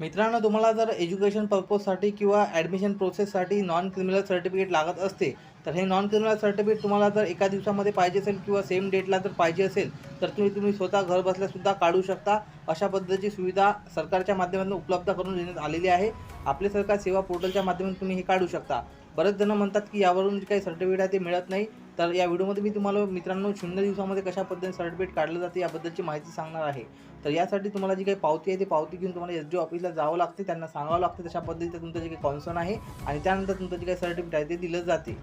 मित्रांनो तुम्हाला जर एज्युकेशन पर्पजसाठी किंवा ॲडमिशन प्रोसेससाठी नॉन क्रिमिनल सर्टिफिकेट लागत असते तर हे नॉन क्रिमिनल सर्टिफिकेट तुम्हाला जर एका दिवसामध्ये पाहिजे असेल किंवा सेम डेटला जर पाहिजे असेल तर तुम्ही तुम्ही स्वतः घर बसल्यासुद्धा काढू शकता. अशा पद्धतीची सुविधा सरकारच्या माध्यमातून उपलब्ध करून देण्यात आलेली आहे. आपले सरकार सेवा पोर्टलच्या माध्यमातून तुम्ही हे काढू शकता. बरेच जण म्हणतात की यावरून जे काही सर्टिफिकेट आहे ते मिळत नाही. तर या व्हिडिओमध्ये मी तुम्हाला मित्रांनो शून्य दिवसामध्ये कशा पद्धतीने सर्टिफिकेट काढलं जाते याबद्दलची माहिती सांगणार आहे. तर यासाठी तुम्हाला जी काही पावती आहे ती पावती घेऊन तुम्हाला एस डी ऑफिसला जावं लागते त्यांना सांगावं लागते तशा पद्धतीचं तुमचं जे काही कॉन्सर्न आहे आणि त्यानंतर तुमचं जे काही सर्टिफिकेट आहे ते दिलं जाते.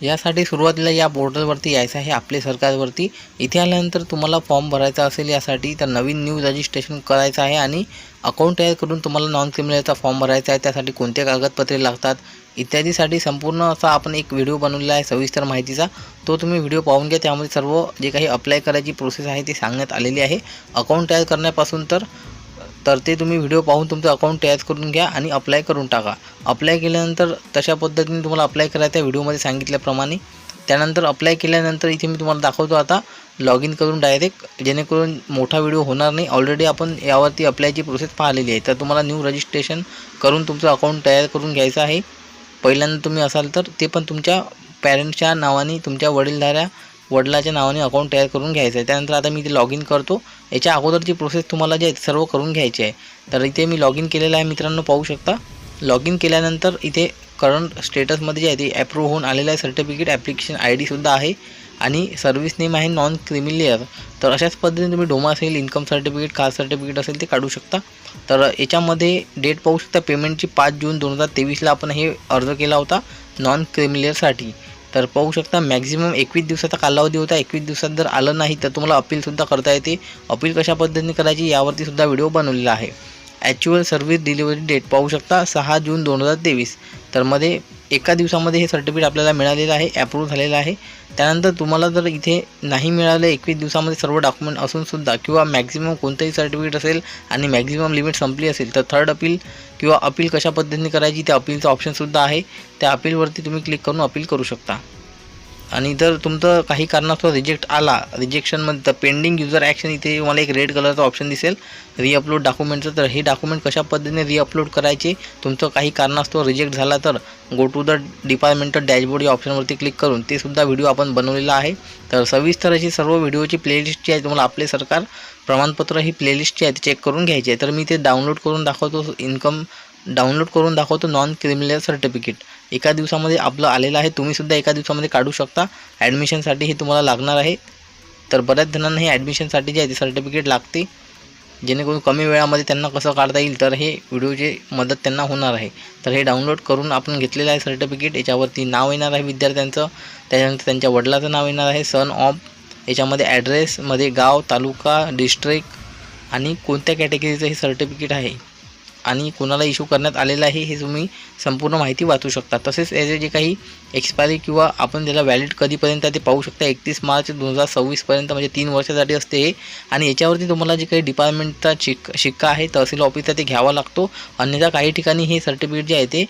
यासाठी सुरुवातीला या पोर्टलवरती यायचं आहे आपले सरकारवरती. इथे आल्यानंतर तुम्हाला फॉर्म भरायचा असेल यासाठी तर नवीन न्यू रजिस्ट्रेशन करायचं आहे आणि अकाउंट तयार करून तुम्हाला नॉन क्रिमिनलचा फॉर्म भरायचा आहे. त्यासाठी कोणते कागदपत्रे लागतात इत्यादीसाठी संपूर्ण असा आपण एक व्हिडिओ बनवलेला आहे सविस्तर माहितीचा. तो तुम्ही व्हिडिओ पाहून घ्या. त्यामध्ये सर्व जे काही अप्लाय करायची प्रोसेस आहे ती सांगण्यात आलेली आहे. अकाउंट तयार करण्यापासून तर तर ते तुम्ही व्हिडिओ पाहून तुमचं अकाउंट तयार करून घ्या आणि अप्लाय करून टाका. अप्लाय केल्यानंतर तशा पद्धतीने तुम्हाला अप्लाय करायचं आहे व्हिडिओमध्ये सांगितल्याप्रमाणे. त्यानंतर अप्लाय केल्यानंतर इथे मी तुम्हाला दाखवतो आता लॉग इन करून डायरेक्ट जेणेकरून मोठा व्हिडिओ होणार नाही. ऑलरेडी आपण यावरती अप्लायची प्रोसेस पाहिलेली आहे. तर तुम्हाला न्यू रजिस्ट्रेशन करून तुमचं अकाउंट तयार करून घ्यायचं आहे. पहिल्यांदा तुम्ही असाल तर ते पण तुमच्या पॅरेंट्सच्या नावाने तुमच्या वडीलधाऱ्या वडिलाच्या नावाने अकाउंट तयार करून घ्यायचं आहे. त्यानंतर आता मी इथे लॉग इन करतो. याच्या अगोदरची प्रोसेस तुम्हाला जे आहे ते सर्व करून घ्यायची आहे. तर इथे मी लॉग इन केलेलं आहे मित्रांनो पाहू शकता. लॉग इन केल्यानंतर इथे करंट स्टेटसमध्ये जे आहे ते ॲप्रूव्ह होऊन आलेलं आहे. सर्टिफिकेट ॲप्लिकेशन आय डीसुद्धा आहे. आणि सर्व्हिस नेम आहे नॉन क्रिमिलियर तर अशाच पद्धतीने तुम्ही डोमा असेल इन्कम सर्टिफिकेट कास्ट सर्टिफिकेट असेल ते काढू शकता. तर याच्यामध्ये डेट पाहू शकता पेमेंटची पाच जून दोन हजार तेवीसला आपण हे अर्ज केला होता नॉन क्रिमिलियरसाठी तर पाहू शकता मॅक्झिमम एकवीस दिवसाचा कालावधी होता. एकवीस दिवसात जर आलं नाही तर तुम्हाला अपीलसुद्धा करता येते. अपील कशा पद्धतीने करायची यावरती सुद्धा व्हिडिओ बनवलेला आहे. ॲक्च्युअल सर्व्हिस डिलिव्हरी डेट पाहू शकता सहा जून दोन हजार तेवीस. तर मध्ये एका दिवसामध्ये हे सर्टिफिकेट आपल्याला मिळालेलं आहे ॲप्रूव्ह झालेलं आहे. त्यानंतर तुम्हाला जर इथे नाही मिळालं एकवीस दिवसामध्ये सर्व डॉक्युमेंट असूनसुद्धा किंवा मॅक्झिमम कोणतंही सर्टिफिकेट असेल आणि मॅक्झिमम लिमिट संपली असेल तर थर्ड अपील किंवा अपील कशा पद्धतीने करायची त्या अपीलचं ऑप्शनसुद्धा आहे. त्या अपीलवरती तुम्ही क्लिक करून अपील करू शकता. आणि जर तुमचं काही कारणास्तव रिजेक्ट आला रिजेक्शनमध्ये तर पेंडिंग युजर ॲक्शन इथे तुम्हाला एक रेड कलरचा ऑप्शन दिसेल. रिअपलोड डॉक्युमेंटचं तर हे डॉक्युमेंट कशा पद्धतीने रिअपलोड करायचे तुमचं काही कारणास्तव रिजेक्ट झाला तर go to the departmental dashboard या ऑप्शनवरती क्लिक करून ते सुद्धा व्हिडिओ आपण बनवलेला आहे. तर सविस्तर अशी सर्व व्हिडिओची प्लेलिस्ट जी आहे तुम्हाला आपले सरकार प्रमाणपत्र ही प्लेलिस्ट जी आहे ती चेक करून घ्यायची आहे. तर मी ते डाउनलोड करून दाखवतो इन्कम डाउनलोड करून दाखवतो नॉन क्रिमिनल सर्टिफिकेट एका दिवसामध्ये आपलं आलेलं आहे तुम्हीसुद्धा एका दिवसामध्ये काढू शकता. ॲडमिशनसाठी हे तुम्हाला लागणार आहे. तर बऱ्याच जणांना हे ॲडमिशनसाठी जे आहे ते सर्टिफिकेट लागते. जेणेकरून कमी वेळामध्ये त्यांना कसं काढता येईल तर हे व्हिडिओची मदत त्यांना होणार आहे. तर हे डाउनलोड करून आपण घेतलेलं आहे सर्टिफिकेट याच्यावरती नाव येणार आहे विद्यार्थ्यांचं. त्याच्यानंतर त्यांच्या वडिलाचं नाव येणार आहे सन ऑफ याच्यामध्ये ॲड्रेसमध्ये गाव तालुका डिस्ट्रिक्ट आणि कोणत्या कॅटेगरीचं हे सर्टिफिकेट आहे. आणि कोणाला इश्यू करण्यात आलेला आहे हे तुम्ही संपूर्ण माहिती वाचू शकता. तसेच याचे जे काही एक्सपायरी किंवा आपण त्याला व्हॅलिड कधीपर्यंत ते पाहू शकता एकतीस मार्च दोन हजार सव्वीसपर्यंत म्हणजे तीन वर्षासाठी असते हे. आणि याच्यावरती तुम्हाला जे काही डिपार्टमेंटचा शिक शिक्का आहे तहसील ऑफिसचा ते घ्यावा लागतो. अन्यथा काही ठिकाणी हे सर्टिफिकेट जे आहे ते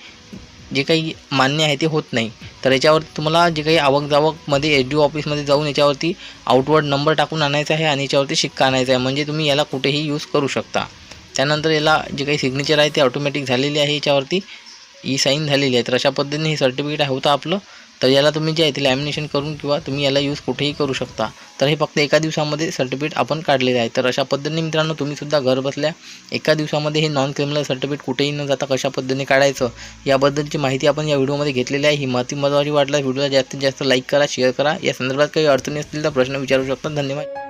जे काही मान्य आहे ते होत नाही. तर याच्यावरती तुम्हाला जे काही आवक जावकमध्ये एच डी ऑफिसमध्ये जाऊन याच्यावरती आउटवर्ड नंबर टाकून आणायचा आहे आणि याच्यावरती शिक्का आणायचा आहे. म्हणजे तुम्ही याला कुठेही यूज करू शकता. त्यानंतर याला जे काही सिग्नेचर आहे ते ऑटोमॅटिक झालेली आहे याच्यावरती. E ई साईन झालेली आहे. तर अशा पद्धतीने हे सर्टिफिकेट होतं आपलं. तर याला तुम्ही जे आहे ते लॅमिनेशन करून किंवा तुम्ही याला यूज कुठेही करू शकता. तर हे फक्त एका दिवसामध्ये सर्टिफिकेट आपण काढलेलं आहे. तर अशा पद्धतीने मित्रांनो तुम्हीसुद्धा घर बसल्या एका दिवसामध्ये हे नॉन क्रिमिनल सर्टिफिकेट कुठेही न जाता कशा पद्धतीने काढायचं याबद्दलची माहिती आपण या व्हिडिओमध्ये घेतलेली आहे. ही माहिती महत्त्वाची वाटल्यास व्हिडिओला जास्तीत जास्त लाईक करा शेअर करा. या संदर्भात काही अडचणी असतील तर प्रश्न विचारू शकता. धन्यवाद.